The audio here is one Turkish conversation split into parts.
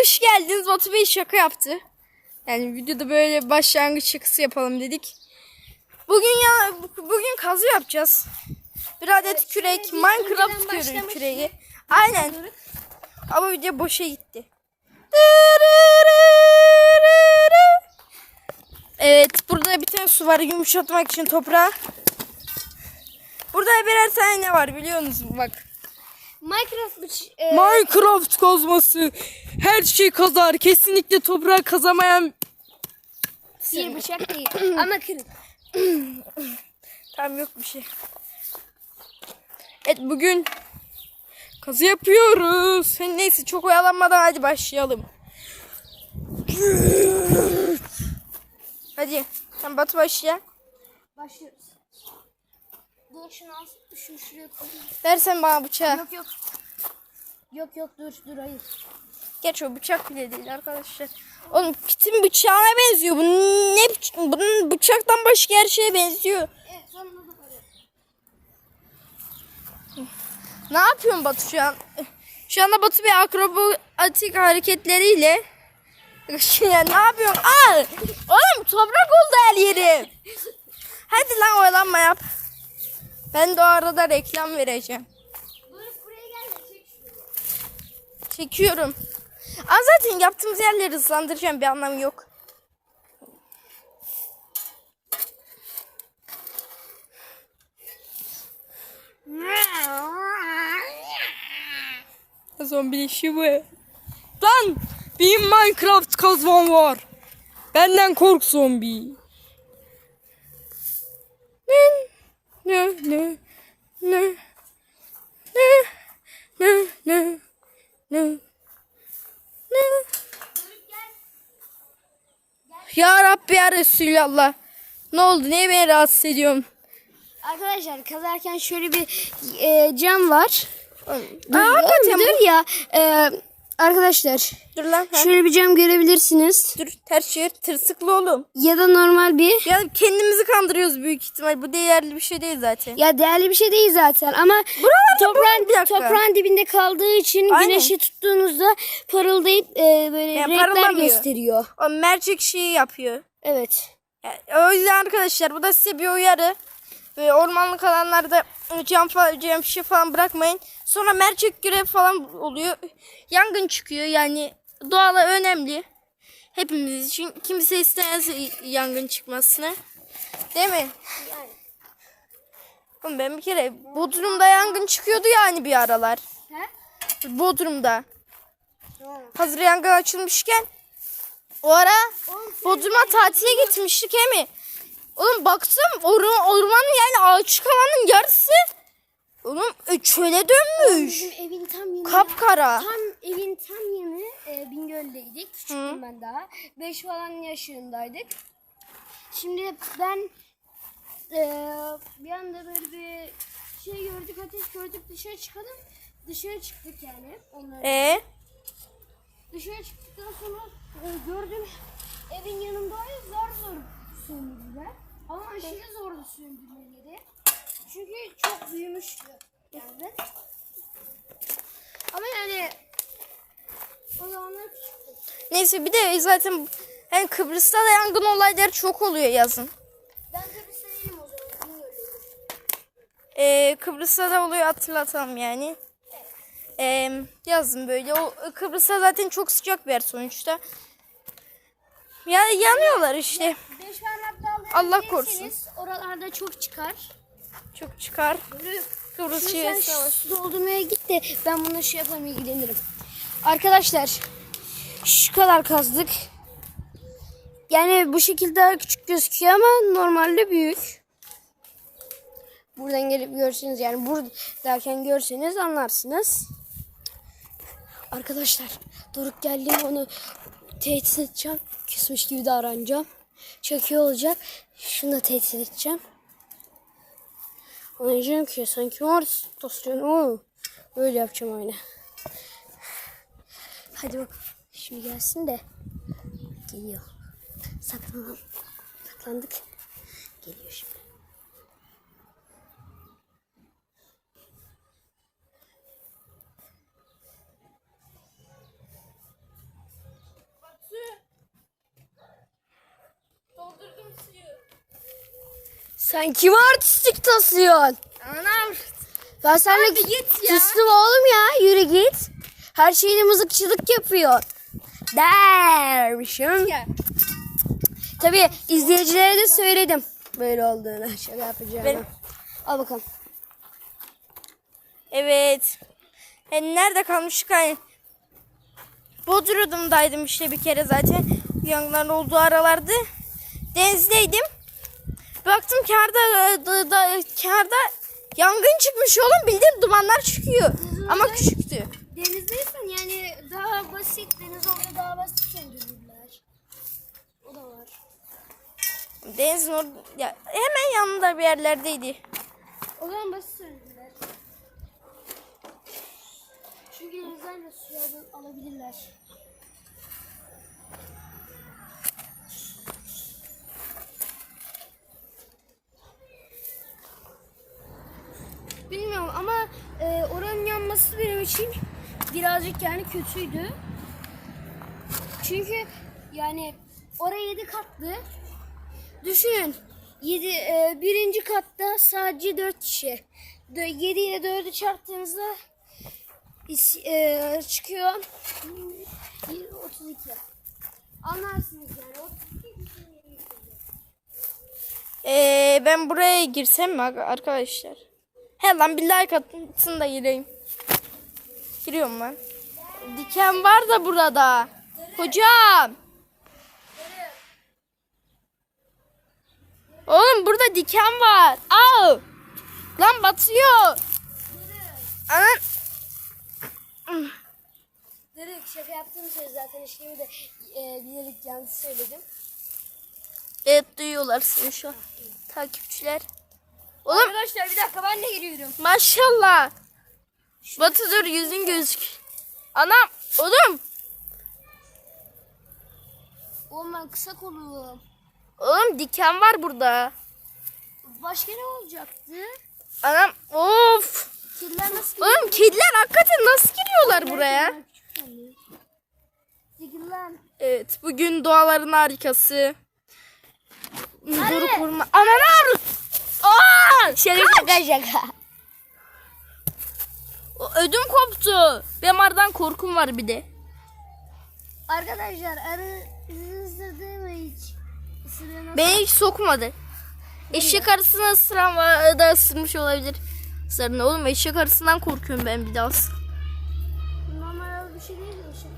hoş geldiniz. Batu Bey şaka yaptı. Yani videoda böyle başlangıç şakası yapalım dedik. Bugün ya bugün kazı yapacağız. Bir adet kürek, biz Minecraft önceden küre- başlamıştık. küreği. Aynen. Ama video boşa gitti. Evet, burada bir tane su var yumuşatmak için toprağı. Burada birer tane ne var biliyor musunuz? Bak. Minecraft e, Minecraft kazması her şey kazar. Kesinlikle toprağı kazamayan bir bıçak değil ama kırık. Tam yok bir şey. Evet bugün kazı yapıyoruz. Neyse çok oyalanmadan hadi başlayalım. Hadi. Sen Batu başla. Başlıyoruz. Şunu al. Şunu şuraya koy. Versen bana bıçağı. Yok yok. Yok yok dur dur hayır. Geç o bıçak bile değil arkadaşlar. Oğlum Pit'in bıçağına benziyor. Bu ne biç- bunun bıçaktan başka her şeye benziyor. Evet sonunda da böyle. Ne yapıyorsun Batu şu an? Şu anda Batu bir akrobatik hareketleriyle ya ne yapıyorsun? Al! Oğlum toprak oldu her yeri. Hadi lan oyalanma yap. Ben de o arada reklam vereceğim. Dur buraya gel de çek şunu. Çekiyorum. Aa, zaten yaptığımız yerleri ıslandıracağım bir anlamı yok. Zombi işi bu. Lan bir Minecraft kazmam var. Benden kork zombi. Ne ne ne ne ne ne ne ne Ya Rabbi ya Resulallah. Ne oldu? Niye beni rahatsız ediyorsun? Arkadaşlar kazarken şöyle bir e, cam var. Dur, Aa, ya. E, arkadaşlar Dur lan. ha. şöyle bir cam görebilirsiniz. Dur ters çevir. Tırsıklı oğlum. Ya da normal bir Ya kendimizi kandırıyoruz büyük ihtimal. Bu değerli bir şey değil zaten. Ya değerli bir şey değil zaten ama Buralarda toprağın, bir toprağın dibinde kaldığı için Aynen. güneşi tuttuğunuzda parıldayıp e, böyle Yani renkler gösteriyor. O mercek şeyi yapıyor. Evet. Yani o yüzden arkadaşlar bu da size bir uyarı. Ve ormanlık alanlarda cam falan, cam şişe falan bırakmayın. Sonra mercek görev falan oluyor. Yangın çıkıyor yani doğala önemli. Hepimiz için kimse istemez yangın çıkmasını. Değil mi? Oğlum ben bir kere Bodrum'da yangın çıkıyordu yani bir aralar. He? Bodrum'da. Hazır yangın açılmışken o ara Bodrum'a tatile gitmiştik he mi? Oğlum baktım or- ormanın yani ağaç kalanın yarısı oğlum e, çöle dönmüş. Bizim evin tam yanı. Kapkara. Tam evin tam yanı e, Bingöl'deydik. Küçüktüm ben daha. 5 falan yaşındaydık. Şimdi ben e, bir anda böyle bir şey gördük ateş gördük dışarı çıkalım. Dışarı çıktık yani. Onları E Dışarı çıktıktan sonra e, gördüm evin yanındayız zar zor söndürdüler. Ama aşırı zordu söndürmeleri. Çünkü çok büyümüştü yani. Ama yani o zamanlar neyse bir de zaten yani Kıbrıs'ta da yangın olayları çok oluyor yazın. Ben Kıbrıs'ta değilim o zaman. Bilmiyorum. E, Kıbrıs'ta da oluyor hatırlatalım yani. E, yazın böyle. O Kıbrıs'ta zaten çok sıcak bir yer sonuçta. Ya yanıyorlar işte. Beş parmak Allah korusun. Oralarda çok çıkar. Çok çıkar. Kıbrıs Şimdi şehir sen savaşı. su doldurmaya git de ben bununla şey yaparım ilgilenirim. Arkadaşlar şu kadar kazdık. Yani bu şekilde küçük gözüküyor ama normalde büyük. Buradan gelip görseniz yani bur derken görseniz anlarsınız. Arkadaşlar Doruk geldi onu tehdit edeceğim. Küsmüş gibi davranacağım. Çok iyi olacak. Şunu da tehdit edeceğim. Anlayacağım ki sanki var tosluyorsun oğlum. Böyle yapacağım aynı. Hadi bak. Şimdi gelsin de. Geliyor. Saklanalım. Saklandık. Geliyor şimdi. Sen kime artistik tasıyorsun? Anam. Ben seninle Hadi git ya. küstüm oğlum ya. Yürü git. Her şeyini mızıkçılık yapıyor. Dermişim. Ya. Tabii izleyicilere de söyledim böyle olduğunu. Şaka yapacağımı. Ben- Al bakalım. Evet. E, nerede kalmıştık hani? Bodrum'daydım işte bir kere zaten. Yangınların olduğu aralarda. Denizdeydim. Baktım karda da, da, karda yangın çıkmış oğlum bildiğin dumanlar çıkıyor. Ama küçüktü. Denizdeysen yani daha basit. Deniz orada daha basit söndürürler. O da var. Denizin or ya, hemen yanında bir yerlerdeydi. O zaman basit söndürürler. Çünkü denizden de suya al- alabilirler. Yanması benim için birazcık yani kötüydü. Çünkü yani oraya 7 katlı. Düşünün 7 e, birinci katta sadece 4 kişi. 7 ile 4'ü çarptığınızda e, çıkıyor 32. Anlarsınız yani. 32 Ee, ben buraya girsem mi arkadaşlar? He lan bir like atın da gireyim. Giriyorum ben. Diken var da burada. Hocam. Oğlum burada diken var. Al. Lan batıyor. Anan. Direkt şaka yaptığım söz zaten işlemi de e, bilerek yanlış söyledim. Evet duyuyorlar seni şu an. Takipçiler. Oğlum Arkadaşlar bir dakika ben de giriyorum. maşallah. Batı dur yüzün gözük. Anam. Oğlum. Oğlum ben kısa kolum. Oğlum diken var burada. Başka ne olacaktı? Anam of. Kirler nasıl Oğlum kediler hakikaten nasıl giriyorlar buraya? Evet bugün doğaların harikası. Duru kurma. Ananar. Aa! Şaka şaka şaka. Ödüm koptu. Benim aradan korkum var bir de. Arkadaşlar arı sizi ısırdı mı hiç? Beni hiç sokmadı. Eşek arısına ısıran var da ısırmış olabilir. Sarına oğlum eşek arısından korkuyorum ben bir daha. normal bir şey değil mi? İşte.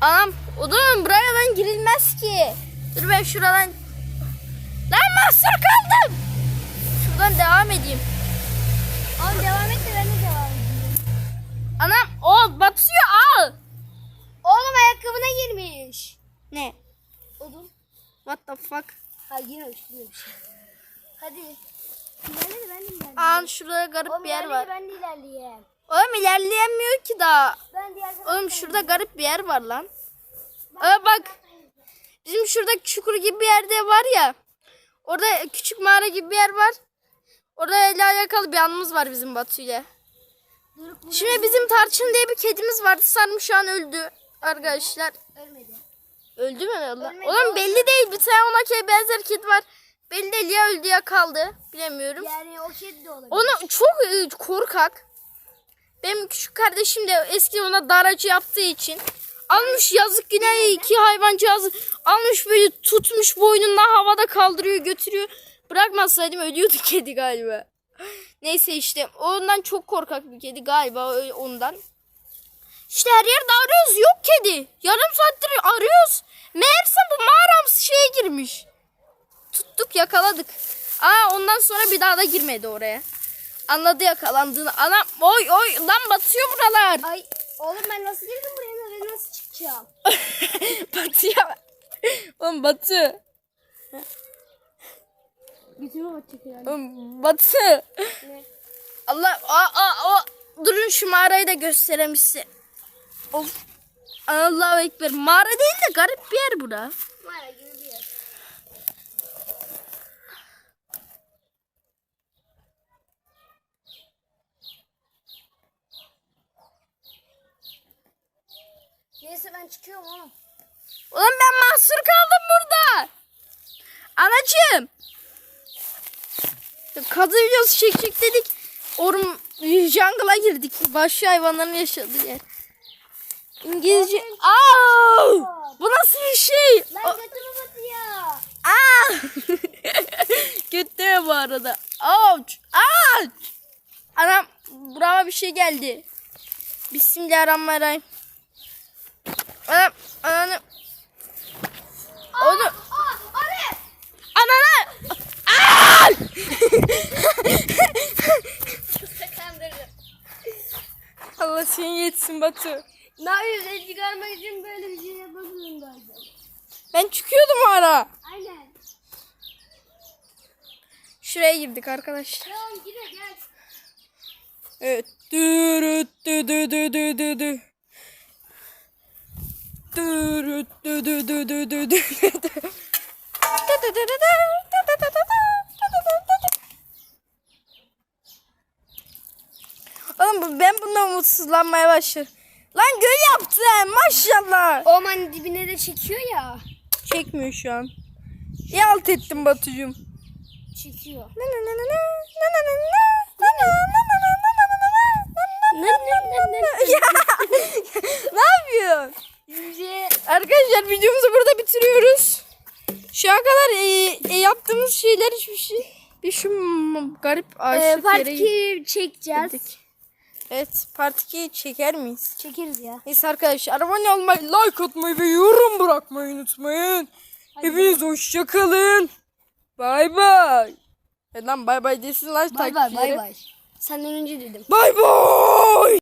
Anam oğlum buradan girilmez ki. Dur ben şuradan. Lan mahsur kaldım. Şuradan devam edeyim. Oğlum devam et de ben de devam edeyim. Anam o batıyor al. Oğlum ayakkabına girmiş. Ne? Oğlum. What the fuck? Ha girmemiş girmemiş. Hadi. İlerle de ben de ilerleyeyim. Aa şurada garip Oğlum bir yer var. ben de ilerleyeyim. Oğlum ilerleyemiyor ki daha. Ben diğer Oğlum şurada garip bir yer var lan. Aa bak. Bizim şurada çukur gibi bir yerde var ya. Orada küçük mağara gibi bir yer var. Orada ile alakalı bir anımız var bizim Batu ile. Şimdi bizim Tarçın diye bir kedimiz vardı. Sanırım şu an öldü. Arkadaşlar. ölmedi. Öldü mü? Allah? Ölmedi Oğlum belli değil. Bir tane ona ke- benzer kedi var. Belli değil ya öldü ya kaldı. Bilemiyorum. Yani o kedi de olabilir. Onu çok e, korkak. Benim küçük kardeşim de eski ona daracı yaptığı için almış yazık yine iki hayvancağızı almış böyle tutmuş boynundan havada kaldırıyor götürüyor. Bırakmasaydım ölüyordu kedi galiba. Neyse işte ondan çok korkak bir kedi galiba ondan. İşte her yerde arıyoruz yok kedi. Yarım saattir arıyoruz. Meğerse bu mağaramız şeye girmiş. Tuttuk yakaladık. Aa ondan sonra bir daha da girmedi oraya. Anladı yakalandığını. Anam oy oy lan batıyor buralar. Ay oğlum ben nasıl girdim buraya ben nasıl çıkacağım? batıyor. Oğlum batı. Götüme batacak yani. Oğlum batı. Ne? Allah aa, aa, aa. Durun şu mağarayı da göstereyim size. Of. Allahu Ekber. Mağara değil de garip bir yer bura. Mağara gibi bir yer. Neyse ben çıkıyorum oğlum. Oğlum ben mahsur kaldım burada. Anacığım. Kazı videosu çekecek dedik. Orm jungle'a girdik. Vahşi hayvanların yaşadığı yer. İngilizce. Aa! Bu nasıl bir şey? Lan götümü batıyor. Aa! Gitti bu arada. Ouch! Ouch! Anam burama bir şey geldi. Bismillahirrahmanirrahim. Anam, ananı. Onu, Aa, arı. ananı. Kandırdım. Allah seni yetsin Batu. Ne yapıyoruz? El çıkarmak için böyle bir şey yapmak zorundaydım. Ben çıkıyordum o ara. Aynen. Şuraya girdik arkadaş. Tamam gire gel. Evet. Dürüt dü dü dü dü dü dü. Dürüt dü dü dü dü dü dü dü. Dü dü dü dü dü, dü dü dü dü, dü dü dü dü, dü dü Oğlum ben bundan umutsuzlanmaya başladım. Lan göl yaptı maşallah. Ormanın dibine de çekiyor ya. Çekmiyor şu an. İyi alt ettim Batucuğum. Çekiyor. ne? Arkadaşlar videomuzu burada bitiriyoruz. Şu an kadar e, yaptığımız şeyler hiçbir şey. Bir şu garip aşık ee, yere... çekeceğiz. Dedik. Evet part 2'yi çeker miyiz? Çekeriz ya. Neyse arkadaşlar abone olmayı, like atmayı ve yorum bırakmayı unutmayın. Hepiniz hoşça kalın. Bay bay. E lan bay bay desin lan Bay bay bay bay. Senden önce dedim. Bay bay.